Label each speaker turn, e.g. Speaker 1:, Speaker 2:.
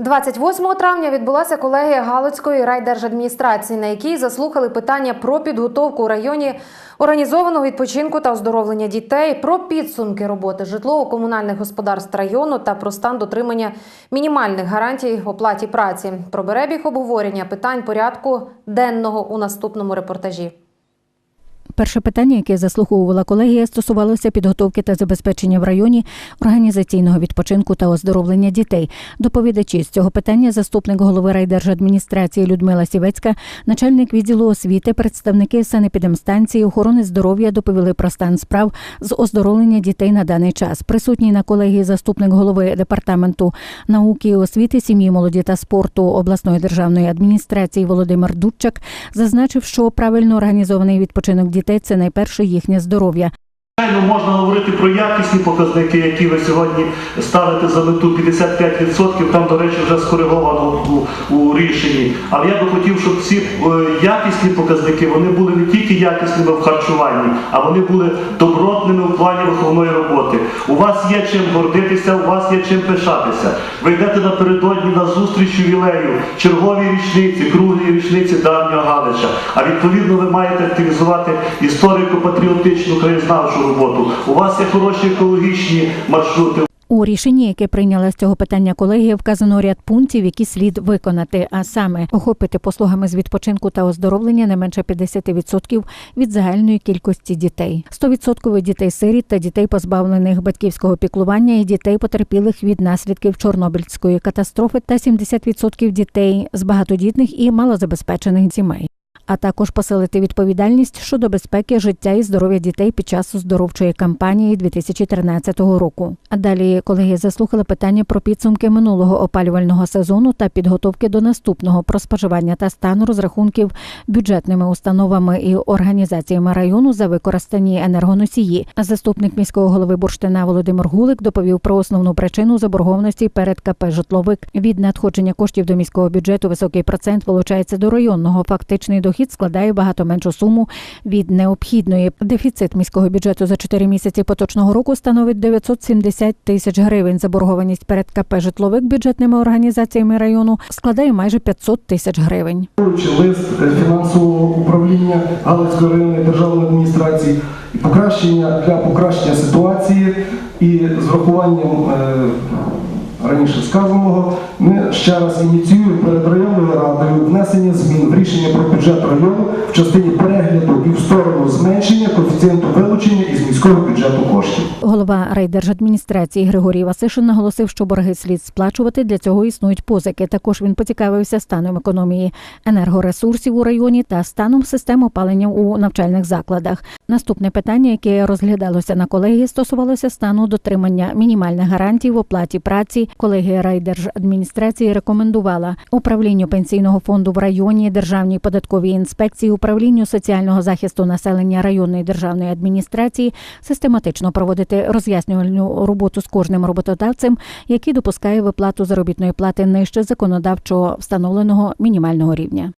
Speaker 1: 28 травня відбулася колегія Галицької райдержадміністрації, на якій заслухали питання про підготовку у районі організованого відпочинку та оздоровлення дітей, про підсумки роботи житлово-комунальних господарств району та про стан дотримання мінімальних гарантій оплаті праці. Про перебіг обговорення питань порядку денного у наступному репортажі.
Speaker 2: Перше питання, яке заслуховувала колегія, стосувалося підготовки та забезпечення в районі організаційного відпочинку та оздоровлення дітей. Доповідачі з цього питання заступник голови райдержадміністрації Людмила Сівецька, начальник відділу освіти, представники санепідемстанції, охорони здоров'я доповіли про стан справ з оздоровлення дітей на даний час. Присутній на колегії заступник голови департаменту науки і освіти, сім'ї, молоді та спорту обласної державної адміністрації Володимир Дудчак зазначив, що правильно організований відпочинок дітей це найперше їхнє здоров'я.
Speaker 3: Звичайно, можна говорити про якісні показники, які ви сьогодні ставите за мету 55%, там, до речі, вже скориговано у, у рішенні. Але я би хотів, щоб ці е, якісні показники вони були не тільки якісними в харчуванні, а вони були добротними в плані виховної роботи. У вас є чим гордитися, у вас є чим пишатися. Ви йдете напередодні на зустріч ювілею, черговій річниці, круглій річниці давнього Галича. А відповідно ви маєте активізувати історико-патріотичну краєзнавчу роботу. У вас є хороші екологічні маршрути.
Speaker 2: У рішенні, яке прийняла з цього питання колегія, вказано ряд пунктів, які слід виконати, а саме охопити послугами з відпочинку та оздоровлення не менше 50% від загальної кількості дітей, 100% дітей сиріт та дітей, позбавлених батьківського піклування, і дітей, потерпілих від наслідків Чорнобильської катастрофи, та 70% дітей з багатодітних і малозабезпечених сімей. А також посилити відповідальність щодо безпеки життя і здоров'я дітей під час оздоровчої кампанії 2013 року. А далі колегія заслухала питання про підсумки минулого опалювального сезону та підготовки до наступного про споживання та стан розрахунків бюджетними установами і організаціями району за використані енергоносії. Заступник міського голови Бурштина Володимир Гулик доповів про основну причину заборгованості перед КП «Житловик». Від надходження коштів до міського бюджету високий процент вилучається до районного. Фактичний дохід складає багато меншу суму від необхідної. Дефіцит міського бюджету за 4 місяці поточного року становить 970 тисяч гривень. Заборгованість перед КП «Житловик» бюджетними організаціями району складає майже 500 тисяч гривень.
Speaker 4: Лист фінансового управління Галицької районної державної адміністрації покращення для покращення ситуації і з врахуванням е, раніше сказаного, ми ще раз ініціюємо перед районною радою внесення змін в бюджет району в частині перегляду і в сторону зменшення коефіцієнту вилучення із міського бюджету коштів.
Speaker 2: Голова райдержадміністрації Григорій Васишин наголосив, що борги слід сплачувати. Для цього існують позики. Також він поцікавився станом економії енергоресурсів у районі та станом систем опалення у навчальних закладах. Наступне питання, яке розглядалося на колегії, стосувалося стану дотримання мінімальних гарантій в оплаті праці. Колегія райдержадміністрації рекомендувала управлінню пенсійного фонду в районі, державній податковій інспекції, управлінню соціального захисту населення районної державної адміністрації систематично проводити роз'яснювальну роботу з кожним роботодавцем, який допускає виплату заробітної плати нижче законодавчого встановленого мінімального рівня.